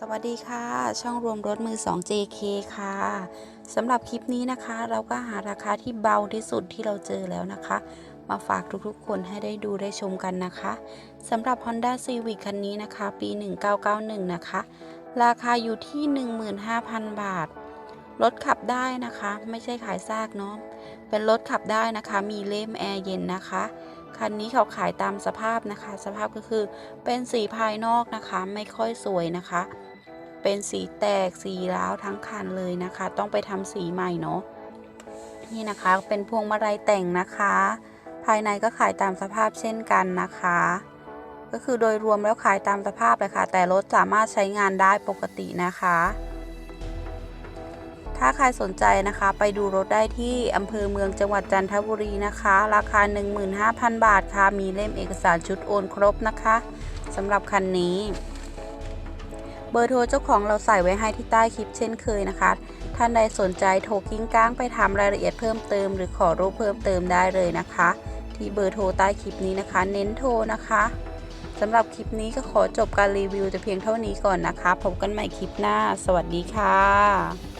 สวัสดีค่ะ ช่องรวมรถมือ 2 JK ค่ะสำหรับคลิปนี้นะคะ เราก็หาราคาที่เบาที่สุดที่เราเจอแล้วนะคะ มาฝากทุกๆ คนให้ได้ดูได้ชมกันนะคะสำหรับ Honda Civic คันนี้นะคะ ปี 1991 นะคะ ราคาอยู่ที่ 15,000 บาท รถขับได้นะคะ ไม่ใช่ขายซากเนาะเป็นรถขับได้นะคะ มีเล่มแอร์เย็นนะคะคันนี้เขาขายตามสภาพนะคะ สภาพก็คือเป็นสีภายนอกนะคะ ไม่ค่อยสวยนะคะ เป็นสีแตกสีร้าวทั้งคันเลยนะคะ ต้องไปทำสีใหม่เนาะนี่นะคะเป็นพวงมาลัยแต่งนะคะ ภายในก็ขายตามสภาพเช่นกันนะคะ ก็คือโดยรวมแล้วขายตามสภาพเลยค่ะ แต่รถสามารถใช้งานได้ปกตินะคะ ถ้าใครสนใจนะคะ ไปดูรถได้ที่อำเภอเมืองจังหวัดจันทบุรีนะคะ ราคา 15,000 บาทค่ะ มีเล่มเอกสารชุดโอนครบนะคะสำหรับคันนี้ เบอร์โทรเจ้าของเราใส่ไว้ให้ที่ใต้คลิปเช่นเคยนะคะ ท่านใดสนใจโทรกิ้งก้างไปทำรายละเอียดเพิ่มเติม หรือขอรูปเพิ่มเติมได้เลยนะคะ ที่เบอร์โทรใต้คลิปนี้นะคะ เน้นโทรนะคะสำหรับคลิปนี้ก็ขอจบการรีวิวแต่เพียงเท่านี้ก่อนนะคะ พบกันใหม่คลิปหน้า สวัสดีค่ะ